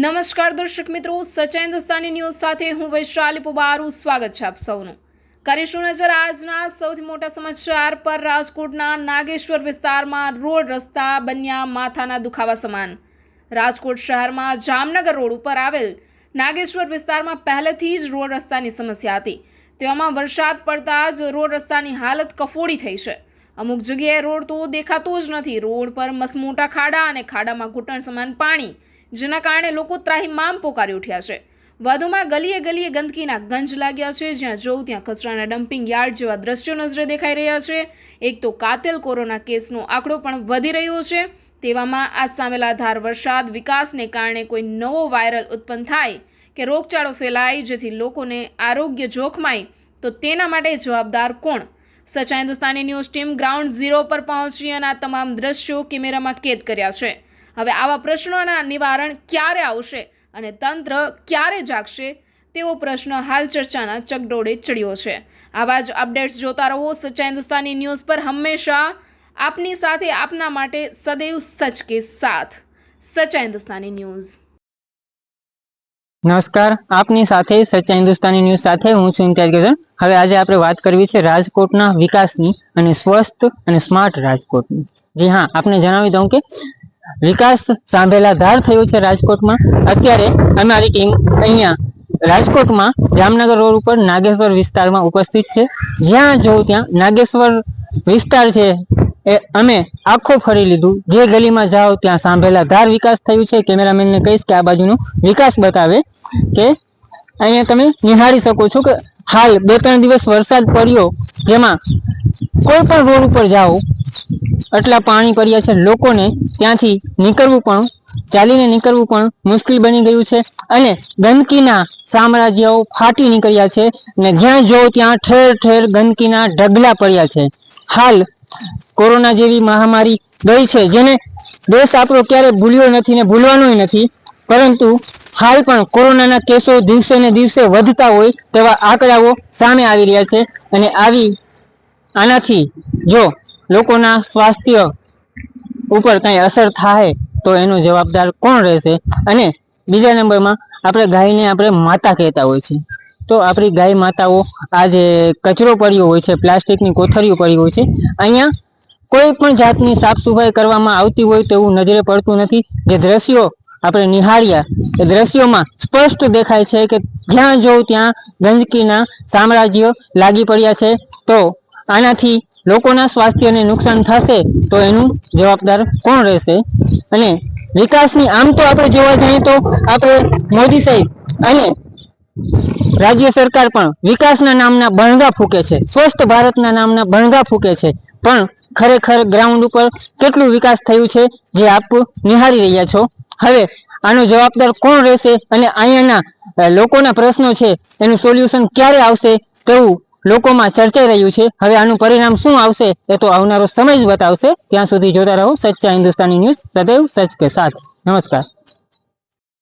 નમસ્કાર દર્શક મિત્રો, સચા હિન્દુસ્તાની ન્યૂઝ સાથે હું વૈશાલી પુબારું, સ્વાગત છે આપ સૌનું. કરીશું નજર આજના સૌથી મોટા સમાચાર પર. રાજકોટના નાગેશ્વર વિસ્તારમાં રોડ રસ્તા બન્યા માથાના દુખાવા સમાન. રાજકોટ શહેરમાં જામનગર રોડ ઉપર આવેલ નાગેશ્વર વિસ્તારમાં પહેલેથી જ રોડ રસ્તાની સમસ્યા હતી. તેવામાં વરસાદ પડતા જ રોડ રસ્તાની હાલત કફોડી થઈ છે. અમુક જગ્યાએ રોડ તો દેખાતો જ નથી. રોડ પર મસમોટા ખાડા અને ખાડામાં ઘૂંટણ સમાન પાણી, જેના કારણે લોકો ત્રાહીમામ પોકારી ઉઠ્યા છે. વધુમાં ગલીએ ગલીએ ગંદકીના ગંજ લાગ્યા છે, જ્યાં જોઉં ત્યાં કચરાના ડમ્પિંગ યાર્ડ જેવા દ્રશ્યો નજરે દેખાઈ રહ્યા છે. એક તો કાતિલ કોરોના કેસનો આંકડો પણ વધી રહ્યો છે. તેવામાં આ સામેલા ધાર વરસાદ વિકાસને કારણે કોઈ નવો વાયરલ ઉત્પન્ન થાય કે રોગચાળો ફેલાય, જેથી લોકોને આરોગ્ય જોખમાય, તો તેના માટે જવાબદાર કોણ? Sachcha Hindustani news team ground zero પર પહોંચી અને આ તમામ દ્રશ્યો કેમેરામાં કેદ કર્યા છે. હવે આવા પ્રશ્નોના નિવારણ ક્યારે આવશે અને તંત્ર ક્યારે જાગશે તેવો પ્રશ્ન હાલ ચર્ચાના ચકડોળે ચડ્યો છે. આવા જ અપડેટ્સ જોતા રહો સચ્ચા હિન્દુસ્તાની ન્યૂઝ પર હંમેશા આપની સાથે આપના માટે સદૈવ સચ કે સાથ. સચ્ચા હિન્દુસ્તાની ન્યૂઝ. નમસ્કાર, આપની સાથે સચ્ચા હિન્દુસ્તાની ન્યૂઝ સાથે હું છું ઇમ્તિયાજ ગઝન હવે આજે આપણે વાત કરવી છે રાજકોટના વિકાસની અને સ્વસ્થ અને સ્માર્ટ રાજકોટની. જી હા, આપને જણાવી દઉં કે વિકાસ સાંભેલા ધાર થયું છે રાજકોટમાં. અત્યારે અમારી ટીમ અહીંયા રાજકોટમાં જામનગર રોડ ઉપર નાગેશ્વર વિસ્તારમાં ઉપસ્થિત છે. જ્યાં જોઉં ત્યાં નાગેશ્વર વિસ્તાર છે એ અમે આખો ફરી લીધું. જે ગલીમાં જાઓ ત્યાં સાંભળેલા ધાર વિકાસ થયું છે. કેમેરામેનને કહીશ કે આ બાજુનો વિકાસ બતાવે કે અહીંયા તમે નિહાળી શકો છો કે હાલ બે ત્રણ દિવસ વરસાદ પડ્યો જેમાં કોઈ પણ રોડ ઉપર જાઓ, આટલા પાણી પડ્યા છે લોકોને ત્યાંથી નીકળવું પણ, ચાલીને નીકળવું પણ મુશ્કેલ બની ગયું છે. અને ગંદકીના સામ્રાજ્યો ફાટી નીકળ્યા છે અને જ્યાં જો ત્યાં ઠેર ઠેર ગંદકીના ઢગલા પડ્યા છે. હાલ કોરોના જેવી મહામારી ગઈ છે, જેને દેશ આપણો ક્યારે ભૂલ્યો નથી ને ભૂલવાનો નથી. પરંતુ હાલ પણ કોરોનાના કેસો દિવસે ને દિવસે વધતા હોય તેવા આંકડાઓ સામે આવી રહ્યા છે અને આવી આનાથી જો લોકોના સ્વાસ્થ્ય ઉપર કંઈ અસર થાય તો એનો જવાબદાર કોણ રહેશે? અને બીજા નંબરમાં આપણે ગાયને આપણે માતા કહેતા હોય છે. તો આપણી ગાય માતાઓ આ જે કચરો પડ્યો હોય છે, પ્લાસ્ટિકની કોથળીઓ પડી હોય છે, અહીંયા કોઈ પણ જાતની સાફ સફાઈ કરવામાં આવતી હોય તેવું નજરે પડતું નથી. જે દ્રશ્યો આપણે નિહાળ્યા, એ દ્રશ્યોમાં સ્પષ્ટ દેખાય છે કે જ્યાં જોઉં ત્યાં ગંદકીના સામ્રાજ્યો લાગી પડ્યા છે. તો આનાથી લોકોના સ્વાસ્થ્યને નુકસાન થશે તો એનું જવાબદાર કોણ રહેશે? અને વિકાસની આમ તો આપણે જોવા જઈએ તો આપણે મોદી સાહેબ અને રાજ્ય સરકાર પણ વિકાસના નામના બણગા ફૂકે છે, સ્વસ્થ ભારતના નામના બણગા ફૂકે છે. પણ ખરેખર ગ્રાઉન્ડ ઉપર કેટલું વિકાસ થયું છે જે આપ નિહાળી રહ્યા છો? હવે આનો જવાબદાર કોણ રહેશે અને અહીંયાના લોકોના પ્રશ્નો છે, એનું સોલ્યુશન ક્યારે આવશે તેવું લોકોમાં ચર્ચાઈ રહ્યું છે. હવે આનું પરિણામ શું આવશે એ તો આવનારો સમય જ બતાવશે. ત્યાં સુધી જોતા રહો સચ્ચા હિન્દુસ્તાની ન્યૂઝ. સદૈવ સચ કે સાથ. નમસ્કાર.